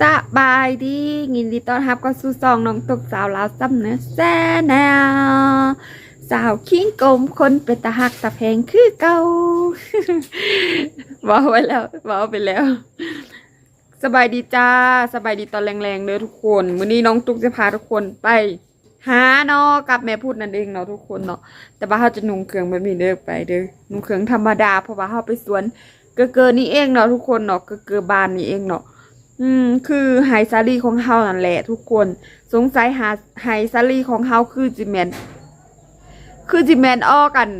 สบายดียินดีต้อนรับก็สู่ซองน้องตกสาวลาวซ้ำเนื้อแซ่แนวสาวคิงกลมคนเป็นตาหักตาแพงคือเก่าบอกไว้แล้วบอกไปแล้ว สบายดีจ้า สบายดีตอนแรงๆเด้อทุกคนมื้อนี้น้องตุ๊กจะพาทุกคนไปหาเนาะกับแม่พูดนั่นเองเนาะทุกคนเนาะแต่ว่าเขาจะนุ่งเครื่องแบบนี้เด้อไปเด้อนุ่งเครื่องธรรมดาเพราะว่าเขาไปสวนเกอเกอนี่เองเนาะทุกคนเนาะเกอเกอบานนี่เองเนาะ อืม คือไฮซารีของเฮานั่นแหละ ทุกคน สงสัยหาไฮซารีของเฮาคือจิแมนคือจิแมนออกกัน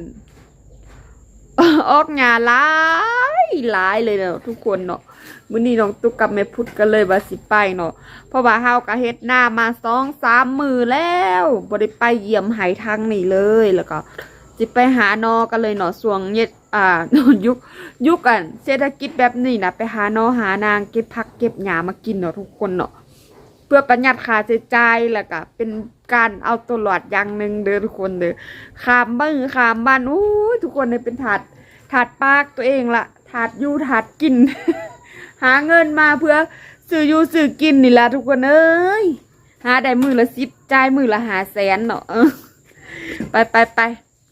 ออกงานหลายหลายเลยเนาะทุกคนเนาะมื้อนี้น้องตุ๊กกับแม่พุดก็เลยว่าสิไปเนาะเพราะว่าเฮาก็เฮ็ดหน้ามาสองสามมือแล้วบ่ได้ไปเยี่ยมไหทางนี่เลยแล้วก็ สิไปหานอกันเลยเนาะช่วงเย็ดอ่ายุคยุคกันเศรษฐกิจแบบนี้นะไปหานอหานางเก็บผักเก็บหญ้ามากินเนาะทุกคนเนาะเพื่อประหยัดค่าใช้จ่ายแล้วก็เป็นการเอาตัวรอดอย่างหนึ่งเด้อทุกคนเด้อขามมือขามบ้านอู้ทุกคนเลยเป็นถาดถาดปากตัวเองละถาดอยู่ถาดกิน หาเงินมาเพื่อซื้ออยู่ซื้อกินนี่ละทุกคนเอ้ยหาได้มือละสิบจ่ายมือละหาแสนเนาะไปไปไป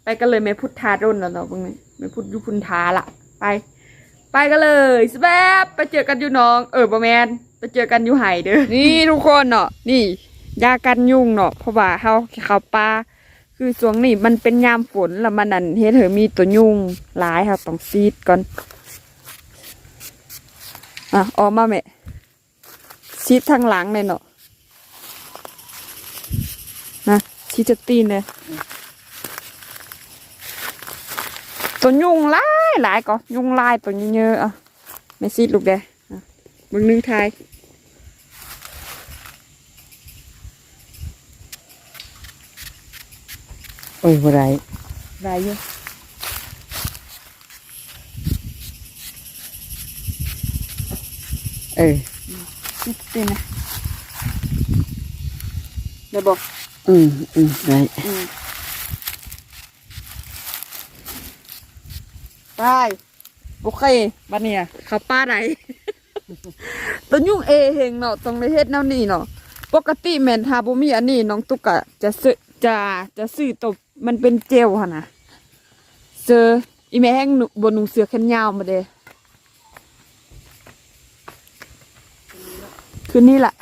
ไปกันเลยแม่พุทธาดนแล้วเนาะพวกนี้แม่พุทธยุพุนทาละไป ไปกันเลยสแบไปเจอกันอยู่น้อง เออบอแมนไปเจอกันอยู่ไห่เด้อนี่ทุกคนเนาะนี่ยากันยุงเนาะเพราะว่าเขาเขาปลาคือช่วงนี้มันเป็นยามฝนแล้วมันนั่นเฮ็ดเถอมีตัวยุงหลายค่ะต้องซีดก่อนอะออกมาแม่ชิดทางหลังเลยเนาะนะชิดจะตีนเลย ตัวยุงหลายหลายก็ยุงลายตัวเยอะๆอะไม่ซีดลูกเด้อะมึงนึงทายโอ้ยบ่ไรไรอยู่เออชิดตีนนะเดี๋ยวบอกอืมอืมได้อืม ไปโอเคบันเนี่ยเขาป้าไหนตัวยุ่งเอเฮงเนาะตรงในเฮ็ดแนวนี้เนาะปกติแมนทาบุมีอันนี้น้องตุ๊กอะจะซื้อจะจะซื้อตัวมันเป็นเจลค่ะนะเจออีแม่แห้งหนูบนหนูเสือแขนยาวมาเด้คือนี่แหละ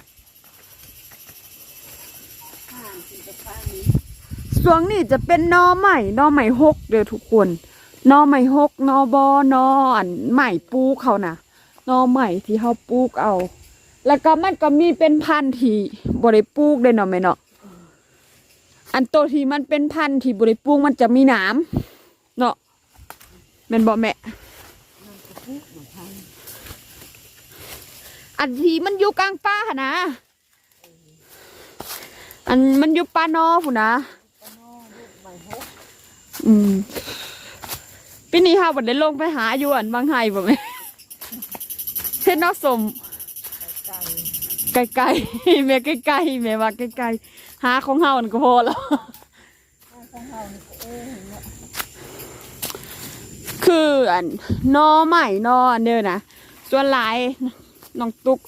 ช่วงนี้จะเป็นหนอใหม่หนอใหม่หกเด้อทุกคนห นอใหม่หกนอบอนอนใหม่ปลูกเขานะนอใหม่ที่เขาปลูกเอา แล้วก็มันก็มีเป็นพันธุ์ที่บริปลูกเด้เนาะแม่เนาะอันโตวที่มันเป็นพันธุ์ที่บริปลูกมันจะมีหนามเนาะแม่นบอกแม่อันที่มันอยู่กลางป่าหนนะอันมันอยู่ป่านอผู้นะอืม ปีนี้ค่ะวันได้ลงไปหาอยู่อันบางไฮบ่แม่เฮ็ดนอกสมไกลๆแม่ใกลๆแม่ว่าใกลๆหาของเฮาอันก็พอแล้วคืออันนอใหม่นออันเด้อนะส่วนหลายน้องตุก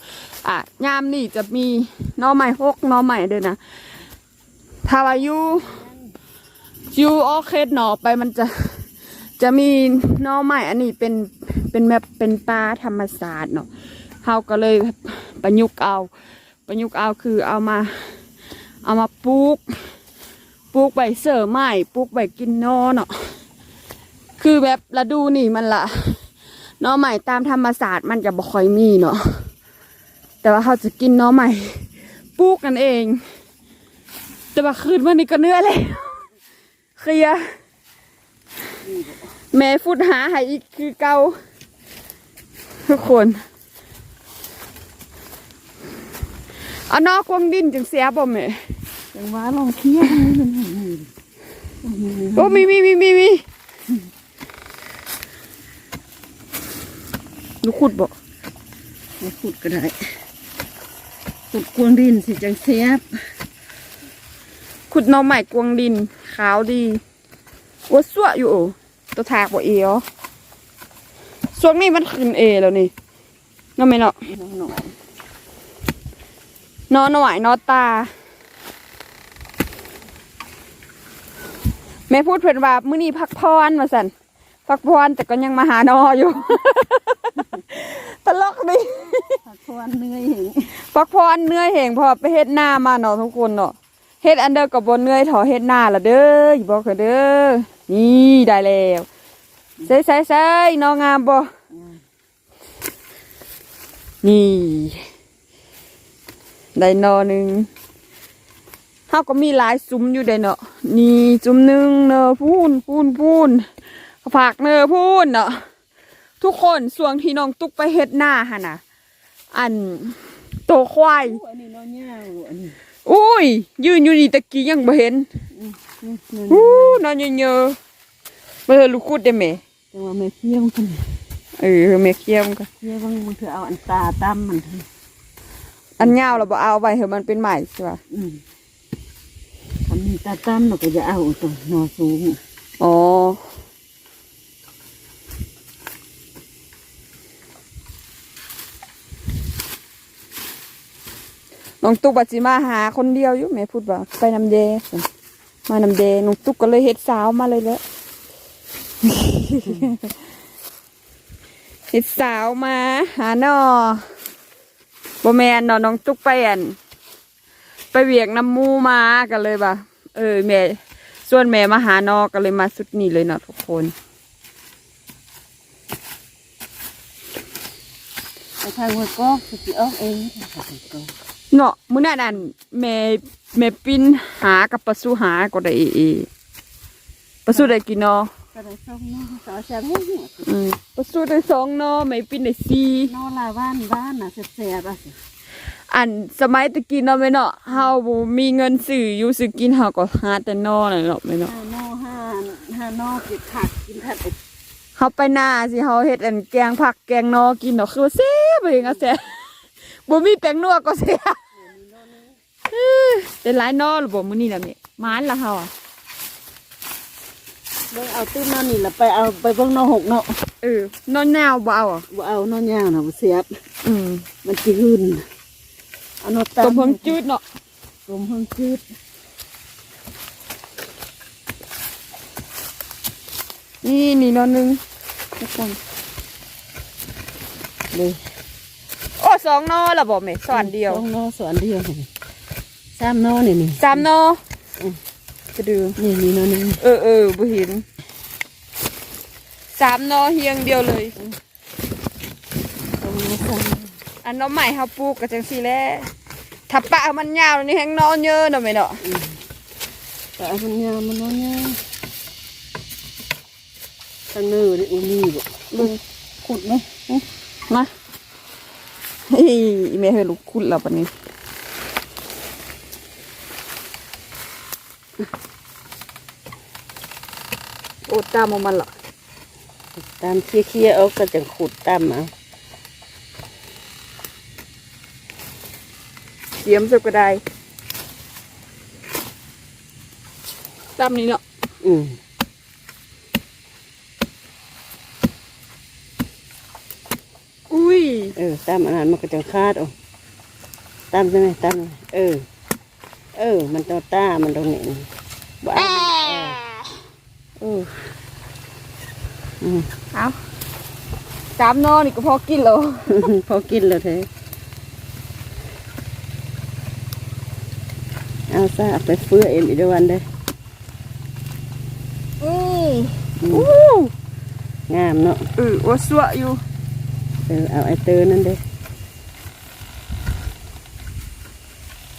อะยามนี่จะมีนอใหม่หกนอใหม่เด้อนะถ้าว่าอยู่อยู่ออเคสหนอไปมันจะ จะมีนอใหม่อันนี้เป็นเป็นแบบเป็นปลาธรรมศาสตร์เนาะเฮาก็เลยประยุกต์เอา ประยุกต์เอาคือเอามา เอามาปลูกปลูกใบเสือใหม่ปลูกใบกินนอเนาะคือแบบฤดูนี่มันละนอใหม่ตามธรรมศาสตร์มันจะบ่ค่อยมีเนาะแต่ว่าเขาจะกินน้อใหม่ปลูกกันเอง แต่ว่าคืนวันนี้ก็เหนื้อยเลยเคลียร์ แม่ฟุดหาให้อีกคือเก่าทุกคนเอานอกกวางดินจังเสียบ่แม่จังหวะลองเคี้ยวให้มันเห็นหน่อยดิโอ้มีมีมีมีมีลูกขุดบ่มาขุดก็ได้ขุดกวงดินสิจังเสียบขุดหน้อใหม่กวางดินขาวดีวัวสั่วอยู่โอ้ ตัวถากบ่เอวช่วงนี้มันขึ้นเอแล้วนี่น้องไม่เนาะน้องหน่อยนอนหน่อยนอนตา แม่พูดเพิ่นว่ามื้อนี้พักพรว่าซั่นพักพรแต่ก็ยังมาหานออยู่ ตลกดิพักผ่อนเหนื่อยเหงพักพรเหนื่อยแหงเพอไปเฮ็ดหน้ามาเนาะทุกคนเนาะเฮ็ดอันเดอร์กับบนเหนื่อยถอเฮ็ดหน้าละเด้ออย่าบอกเด้อ นี่ได้แล้วใส่ใส่ใส่นองามบ่นี่ ได้นอหนึ่งเฮาก็มีหลายซุ้มอยู่ได้เนาะนี่ซุ้มหนึ่งเนอะพูนพูนพูนผักเนอะพูนเนาะทุกคนส่วงที่น้องตุ๊กไปเฮ็ดหน้าฮะนะอันโตควายโอ้อันนี้น้อยยาวอันนี้อุ้ย ยืนอยู่นี่ตะกี้ยังบ่เห็นนี่นี่ อู้นอนเยอะๆเบอร์ลูกคุดได้ไหมจังว่าแม่เคี้ยวกันเออแม่เคียมกันเคี้ยวบางมันเถอะเอาอันตาตั้มมันเถอะอันยาวเราบ่เอาไว้เถอะมันเป็นใหม่ใช่ป่ะอืมทำมีตาตั้มเราก็จะเอาตัวนอสูงอ๋อน้องตุ๊กบัดสิมาหาคนเดียวอยู่แม่พูดว่าไปนำเด มานำเดน้องตุ๊กก็เลยเฮ็ดสาวมาเลยแล้วเฮ็ดสาวมา หาหนอบ่แมนเนาะน้องตุ๊กไปอันไปเวียกน้ำมูมากันเลยบ่ะเออแม่ส่วนแม่มาหานอก็เลยมาสุดนี้เลยเนาะทุกคนไปทางหัวก็สิออกเอง ทางหัวก็เนาะมื้อนั้นอันแม่แม่ปิ้นหากับปลาสูหาก็ได้เอเอปลาสูได้กี่เนาะก็ได้ส่งนอสาวแซ่บให้หัวอืมปลาสูได้สองเนาะแม่ปิ้นได้สี่นอลาบ้านบ้านน่ะแซ่บๆอะสิอันสมัยตะกี้เนาะแม่เนาะเฮาบ่มีเงินซื้ออยู่ซื้อกินเฮาก็หาแต่นอนั่นเนาะแม่เนาะห้านอห้าห้านอเก็บผักกินผักไปเฮาไปหน้าสิเฮาเฮ็ดอันแกงผักแกงนอกินเนาะคือว่าแซ่บเองอะแซ่บ บ่มีแป้งนัวก็แซ่บเอ้อเป็นหลายนอหรือบ่มื้อนี้ล่ะแม่หมานละเฮาอะเบิ่งเอาตื้นนอนนี่ละไปเอาไปเบิ่งนอหกเนาะเออนอนแนวบ่เอาอะบ่เอานอนยาวน่ะบ่เสียบอืมมันสิหืนเอานอต้ตามเพิ่งจืดเนาะต้มเพิ่งจืดนี่นี่นอนหนึงทุกคนเลยโอ้ สองนอละบ่แม่สอนเดียวสองนอสอนเดียวนี่สามนอนี่นี่สามนออืมกระดือนี่นี่นอหนึงเออเออบ่เห็นสามนอเฮียงเดียวเลยสองนอสามอันน้อใหม่เฮาปลูกก็จังซี่แหละถ้าปะมันยาวนี่แฮงนอนเยอะเนาะแม่เนาะแต่เอามันยาวมันนอนยาวทางเนื้อนี่อุ้นี่บ่เบิ่งขุดไหมมา เฮ้ยแม่เฮาลูกคุดแล้วปานนี้โอ้ตามเอามันละตามเคี้ยๆเอาก็จะขุดตามเอาเสียมสักก็ได้ตามนี้เนาะอืม อุ้ย เออตามอันนั้นมันก็จะคาดเอาตามใช่ไหมตามเออ เออ มันต้องตามันต้องเน่นบ่เอาเอออืมเอาสามนอนี่ก็พอกินแล้วพอกินแล้วเธอเอาซะเอาไปเฟื้อเอ็นอีกเดี๋ยววันเด้ออืออืมอู้งามเนาะเออว่าสวะอยู่ เออเอาไอเตอร์นั่นเด้อ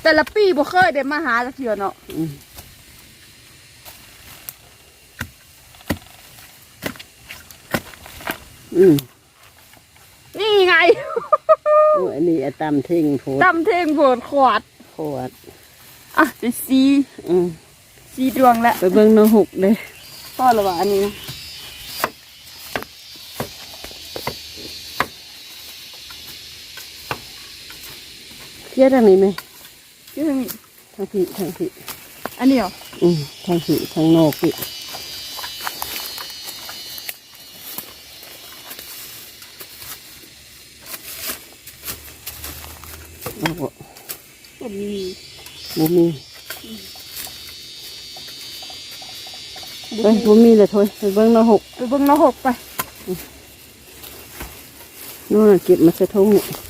แต่ละปีบ่เคยได้มาหาจักเทื่อเนาะอืมอืมนี่ไงโอ้อันนี้ไอตำเท่งโพดตำเทงโบดขวดโพดอะได้สีอืมสีดวงแล้วไปเบิ่งนหกเด้อพ่อละว่าอันนี้นะ เครียดทางนี้ไหมคือทางนี้ทางผิทางผิอันนี้เหรออืมทางผิทางนอกผิเอาบ่ก็มีบ่มีเอ้ยบ่มีเลยโถอยไปเบิ่งเนาะหกไปเบิ่งนอหกไปนู่นนะเก็บมาใส่ถุงนี่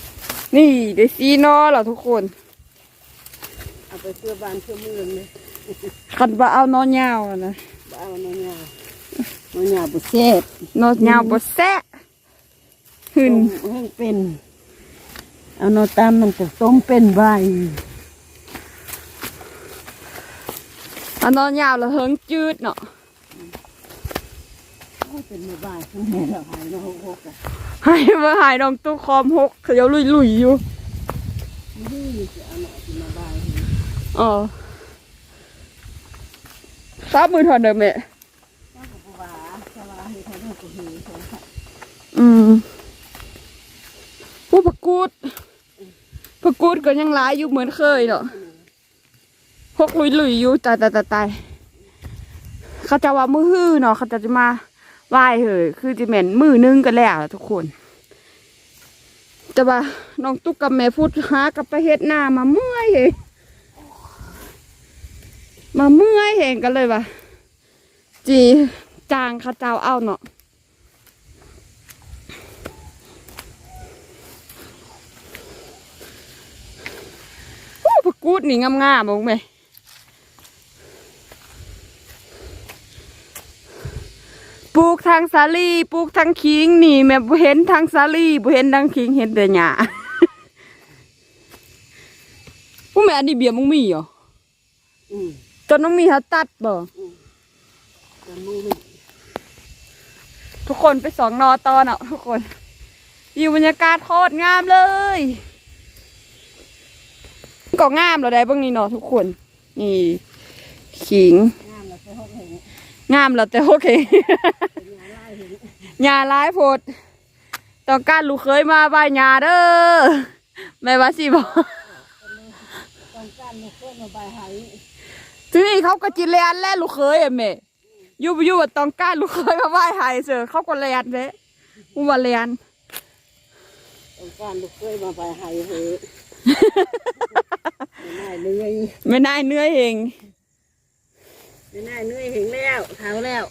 นี่ได้ซีนอแล้วทุกคน เอาไปเสื้อบานเสื้อมือเลยคันว่าเอานอยาวอะนะบ้าวนอนยาวนอนยาวบุเซ่บนอยาวบ่แซะหึนต้มให้เป็น เอานอนตามมันจะต้มเป็นใบเอานอยาวแล้วเฮิงจืดเนาะ โอ้ยเป็นใบใบทั้งแม่เราหายนอนหกๆอะ ให้มาหายน้องตู้คอมหกเขาเดี๋ยลุยอยู่อาหน่อยเป็นมาบมือถอนเดิมแม่ก็กับหวาสวาให้ทำให้กูเห็นเขาค่ะอืมผู้ประกูดประกูดก็ยังร้ายอยู่เหมือนเคยเนาะหกลุยลุยอยู่ตายตายตายตายเขาจะว่ามือฮื้อเนาะเขาจะจะมา ไหว้เหยคือจะเหม็นมือนึงกันแล้วทุกคน แต่ว่าน้องตุ๊กกับแม่พูดหากับไปเฮ็ดหน้ามาเมื่อยเหงมาเมื่อยเหงกันเลยว่ะจีจางข้าเจ้าเอาเนาะผักกูดนี่งามๆมองไหม ปลูกทางสาลีปลูกทางคิงนี่แม่บ่เห็นทางสาลีบ่เห็นทางคิงเห็นแต่หญ้าผู้แม่อันนี้เบียร์มึงมีเหรออืมจนมึงมีเขาตัดบ่แต่มือนี่ทุกคนไปสองนอตอนเนาะทุกคนอยู่บรรยากาศโคตรงามเลยก็งามเราได้เบ้างนี่เนาะทุกคน นี่ ขิง งามแล้วแต่โอเคเป็นยาไล่เห็นยาร้ายโพดต้องการลูกเคยมาบายยาเด้อแม่ว่าสิบอกต้องการมาเพื่อนมาใบหายทีนี้เขาก็จิแลนแล้วลูกเคยอะแม่อยู่บ่อยู่ว่าต้องการลูกเคยมาบายหายเสือเขาก็แลนเด้อุว่าแลนต้องการลูกเคยมาใบหายเหอะไม่น่าเหนื่อยไม่น่าเหนื่อยเอง ไม่น่าเหนื่อยเห็นแล้วเท้าแล้ว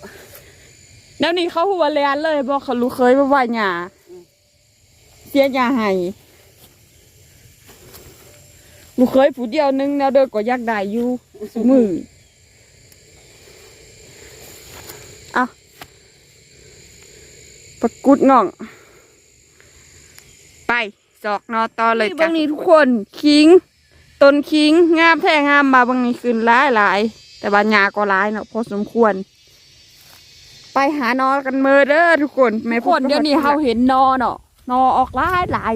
แล้วนี่เขาหัวแลนเลยบอกเขาลูกเคยมาบายยาเสียยาให้ลูกเคยผู้เดียวนึงแนวเดินก็อยากได้อยู่ซุมือเอาประกุดน่อง ไปจอกนอต่อเลยจ้ะบางนี้ทุกคนคิงต้นคิงงามแท้งามมาบางนี้ขึ้นหลายหลายๆ แต่บานยาก็หลายเนาะพอสมควร ไปหานอกันเมื่อเด้อทุกคนไม่พ้นเดี๋ยวนี้เขาเห็นนอเนาะนอออกหลายหลาย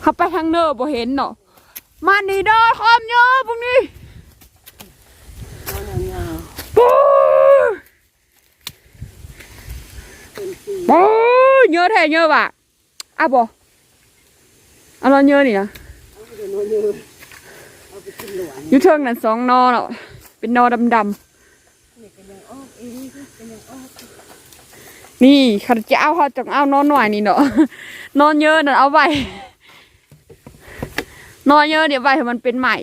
เขาไปทางเนอบ่เห็นเนาะมานี่เด้อคอมเยอะพวกนี้นอนยาวปู๊ๆเป็นปีปู๊เยอะแท้เยอะว่ะอะบ่เอาเราเยอะนี่นะเอาไปนอนเยอะเอาไปกินหลวนอยู่เทิงนั่นสองนอเนาะ เป็นนอดำนี่ก็ยังออกเองก็ยังออกๆนี่เขาจะเอาเขาจะเอานอนหน่อยนี่เนาะนอนเยอะนั่นเอาไว้นอนเยอะเดี๋ยวไว้ให้มันเป็นใหม่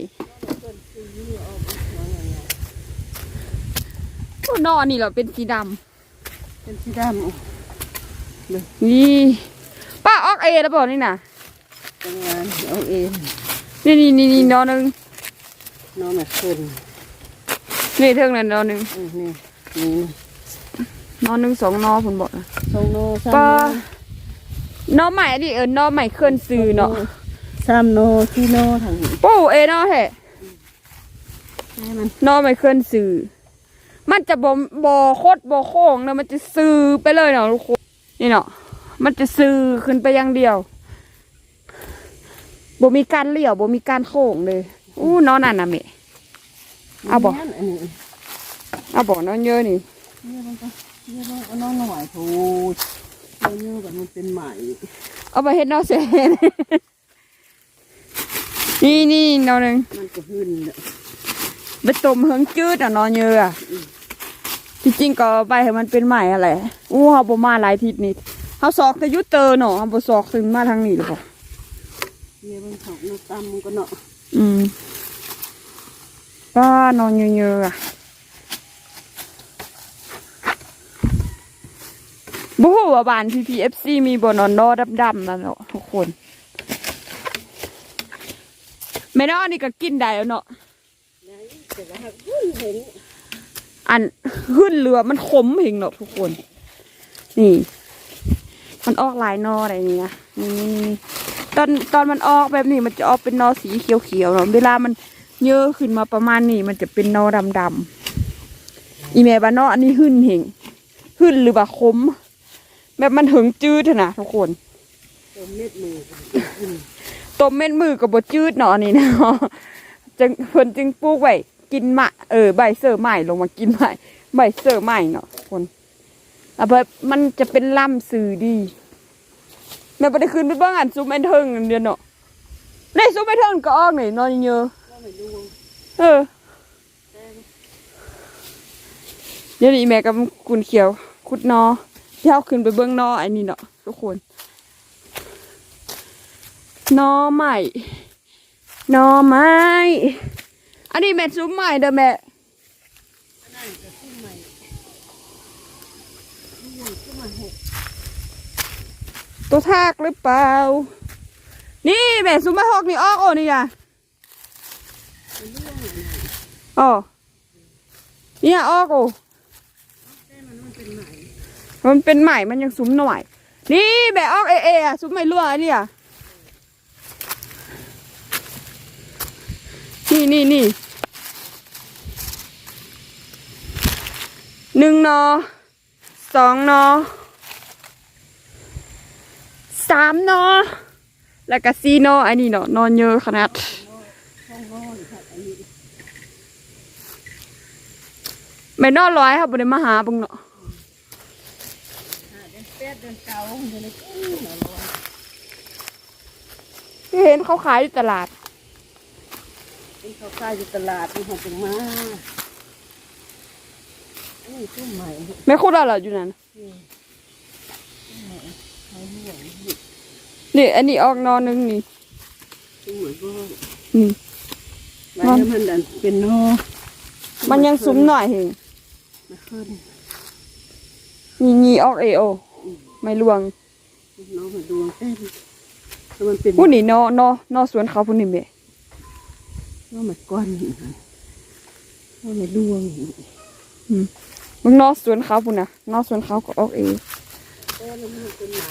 โอ้นอนนี่เหราเป็นสีดเป็นสีดำำนี่ป้าออกเอแล้วบอกนี่นะทำงานเอาเองนี่นี่นี่นี่นอนหนึ่งนอนแบบคน นี่เทิงนั่นนอนหนึ่งอืมนี่นี่นอนหนึ่งสองนอผมบอกนะสองโนสามป้าโนนอใหม่ดิเออนอใหม่เคลื่อนซื้อเนาะสามโนสี่โนทางนี้ปูเอนอแฮะให้มันนอใหม่เคลื่อนซื้อมันจะบ่บ่โคตรบ่โค้งเนาะมันจะซื้อไปเลยเนาะทุกคนนี่เนาะมันจะซื้อขึ้นไปอย่างเดียวบ่มีการเลี้ยวบ่มีการโค้งเลยอู้นอนนั่นน่ะแม่ เอาบ่อันนี้เอาบอกนอนเยอะนี่เนี่ยมันก็เนี่ยมันก็นอนหน่อยถูกเนี่ยเนี่ยแบบมันเป็นไหมเอาไปเฮ็ดนอกเสนนี่นี่นอนหนึ่งมันก็หื่นเนี่ยไปต้มเฮิงจืดอะนอนเยอะอะที่จริงก็ไปให้มันเป็นใหม่อะไรอู้เฮาบ่มาหลายทิศนี่เฮาซอกแต่อยุเตอร์เนาะเฮาบ่ซอกขึ้นมาทางนี้หรอกเนี่ยมันเขาเนาะตำมันก็เนาะออืม ก็นอนเยอะๆอะบู๊ว่าบาน PPFC มีบ่นอนนอดำๆนั่นเนาะทุกคนแม่นอนี่ก็กินได้แล้วเนาะอันขึ้นเรือมันขมเองเนาะทุกคน นี่ มันออกลายนออะไรนี่นะนี่นี่นี่ตอนตอนมันออกแบบนี้มันจะออกเป็นนอสีเขียวๆเนาะเวลามัน เยอะขึ้นมาประมาณนี้มันจะเป็นนอดำๆอีแม่บ้านนออันนี้หึ่นเหงหึ่นหรือว่าขมแบบมันถึงจืดนะทุกคนตัวเม็ดมือต้มเม็ดมือกับบจืดเนาะอันนี้นะจึงเพิ่นจึงปลูกไว้กินมะเออใบเสือใหม่ลงมากินใหม่ใบเสือใหม่เนาะทุกคนแล้วแบบมันจะเป็นล่ำสื่อดีแม่ไปได้คืนไปเบ้างอันซุปแอนเทิงอันเดียวเนาะในซุปแอนเทิงก็ออกหน่อยนอนเยอะ เออเดี๋ยวนี้แม่กับกุนเขียว ขุดนอที่เอาขึ้นไปเบื้องนออันนี้เนาะทุกคนนอใหม่นอไม้ อันนี้แม่ซุ้มใหม่เด้อแม่ตัวทากหรือเปล่า นี่แม่ซุ้มไม้หอกนี่ออกโอ้นี่อะ อ๋อเนี่ยออกโอ้มันเป็นใหม่ มันยังซุ้มหน่อย นี่แม่ออกเอเออะซุ้มไม่รั่วอันนี้อะนี่นี่นี่หนึ่งนอสองนอสามนอแล้วก็สี่นออันนี้เนาะนอนเยอะขนาด ไม่นอนร้อยค่ะบริมาหาเบึงเนาะหาเดือนแปดเดือนเก้าเดือนอะไรก็หนอนเห็นเขาขายอยู่ตลาดเป็นข้าวขายอยู่ตลาดนี่เขาเป็นมาอันนี้ขึ้นใหม่ไม่คุดอะไรอยู่นั่นนี่ขึ้นใหม่เขาห่วงนี่นี่อันนี้ออกนอนหนึงนี่ส วยก็นี่มันมันดันเป็นนอมันยังซุ้มหน่อยเห็นมาขึ้นนี่นี่ออกเอโอไม่ลวงนอมาดวงเต้นแล้วมันเป็นผู้นี่นอนอนอสวนเขาผู้นี่เบะนอมาก้อนนี่นอมาดวงนี่มึงนอสวนเขาผู้น่ะนอสวนเขาก็ออกเอแต่มันเป็นใหม่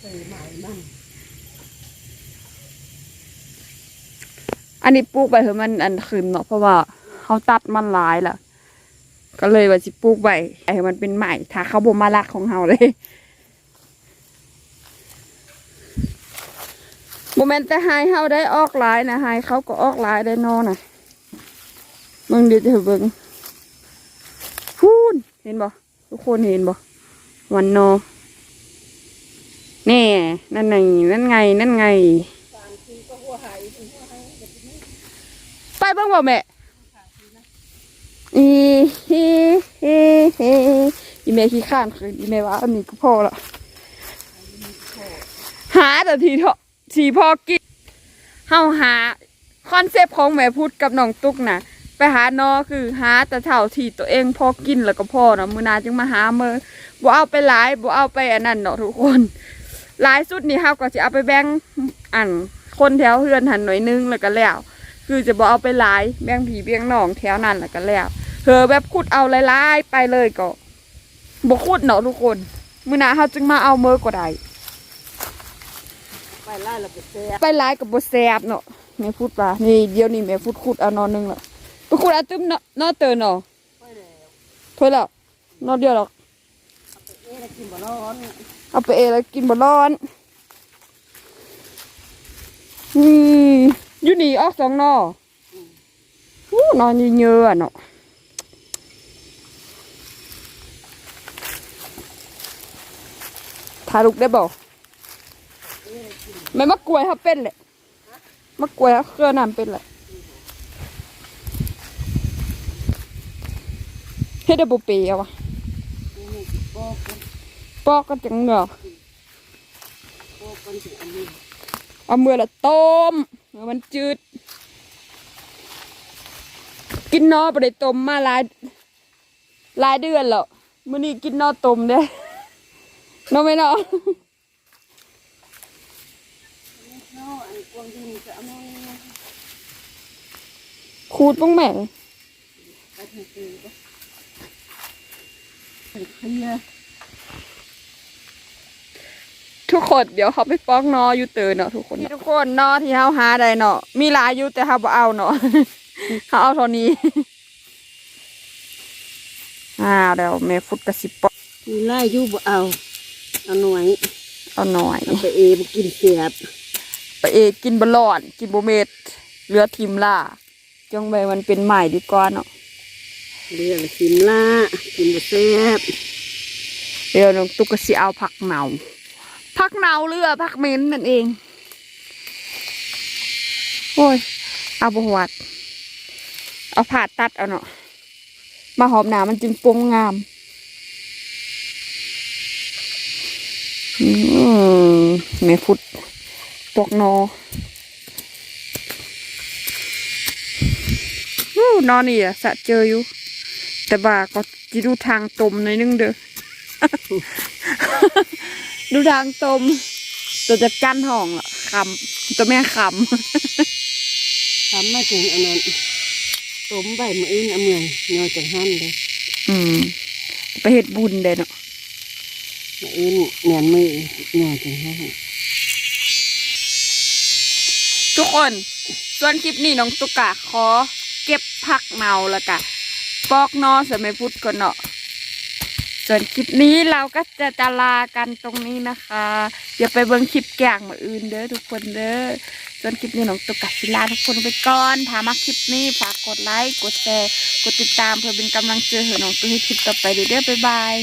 ใส่ใหม่บ้าง อันนี้ปลูกไปเถอะมันอันคืนเนาะเพราะว่าเขาตัดมันหลายล่ะ ก็เลยว่าสิปลูกไปไอ้มันเป็นใหม่ถ้าเขาบ่มารักของเฮาเลยโมเมนต์แต่ไฮเฮาได้ออกหลายนะไฮเขาก็ออกหลายได้นอน่ะมึงเดี๋ยวจะเบิ่งพูนเห็นบ่ทุกคนเห็นบ่วันนอแน่นั่นไงนั่นไงนั่นไง ไปเบิ่งบ่แม่อีฮีฮีฮีอีเมขี้ข้านคืออีเมว่าอันนี้ก็พอละหาแต่ทีเถอะทีพอกินเฮาหาคอนเซปต์ของแม่พูดกับน้องตุ๊กนะไปหานอคือหาแต่เท่าที่ตัวเองพอกินแล้วก็พอเนาะมื้อหนาจึงมาหาเมื่อบ่เอาไปหลายบ่เอาไปอันนั้นเนาะทุกคนหลายสุดนี่เฮาก็สิเอาไปแบ่งอันคนแถวเฮือนหันหน่อยนึงแล้วก็แล้ว คือจะบ่เอาไปหลายแบ่งผีแบ่งน้องแถวนั้นแล้วก็แล้วเธอแบบขุดเอาหลายๆไปเลยก็บ่ขุดเนาะทุกคนมื้อหน้าเฮาจึงมาเอาเมื่อก็ได้ไปไล่เราไปแซ่ไปหลายกับบ่แซ่บเนาะแม่พูดว่านี่เดี๋ยวนี้แม่พูดขุดเอานอนหนึงและไปขุดเอาตึ้มเนาะนอเตอเนาะไปแล้วถอยแล้วนอเดียวหรอกเอ๊ะกินบ่ร้อนเอาไปเองแล้วกินบ่ร้อนอืม อยู่นี่ออกสองนออู้นอนเยอะๆอะเนาะทาลูกได้บ่แม่มะกรวยเขาเป็นแหละมะกรวยเขาเครื่องน้ำเป็นแหละเฮ็ดบุเปียวะปอกกันจังเหงาบอกกันถึงอันนี้เอามือละต้ม มันจืด กินนอไปได้ต้มมาหลายหลายเดือนแล้วมื้อนี้กินนอต้มเด้เนอไม่เนอขูดบ้างแม่เคลียร์ ทุกคนเดี๋ยวเขาไปป้องนออยู่เตอเนาะทุกคนทุกคนนอที่เขาหาได้เนาะมีหลายอยู่แต่เขาบ่เอาเนาะเขาเอาเท่านี้อ่าเดี๋ยวแม่ฟุตกระสิบปอกมีไล่อยู่บ่เอาเอาหน่วยเอาหน่อยเอาไปเอบ่กินเสียบไปเอกินบลอน กินบเม็ดเหลือทิมล่าจงไปมันเป็นใหม่ดีกว่าเนาะเรียกว่ากินล่ากินบ่แซ่บเดี๋ยวน้องตุ๊กก็สิเอาผักเนา ผักเนาเรือผักเม็นนั่นเอง โอ้ย เอาบวัดเอาผ่าตัดเอาเนาะ มาหอมหนามันจึงปงงามอืมแม่ฟุดปอกนออู้นอนี่อะสะเจออยู่ แต่บ่าก็จะดูทางตมหน่อยนึงเด้อ ดูทางตม ตัวจะกั้นห้องล่ะคำตัวแม่คทำมาถึงอันนั้นต้มใบมื้ออื่นเอาเมืองยอจังหั่นเลยำอืม ไปเฮ็ดบุญเด้เนาะมื้ออื่นแม่นมือยอจังหั่นทุกคนส่วนคลิปนี้น้องตุกกะขอ เก็บผักเนาแล้วกะปอกนอสมัยพุทธก่อนเนาะ ส่วนคลิปนี้เราก็จะจะลากันตรงนี้นะคะอย่าไปเบิ่งคลิปแกงมาอื่นเด้อทุกคนเด้อส่วนคลิปนี้น้องตุกกะสิลาทุกคนไปก่อนถ้ามักคลิปนี้ฝากกดไลค์กดแชร์กดติดตามเพื่อเป็นกำลังใจให้น้องตุกให้คลิปต่อไปเด้อเด้อบ๊ายบาย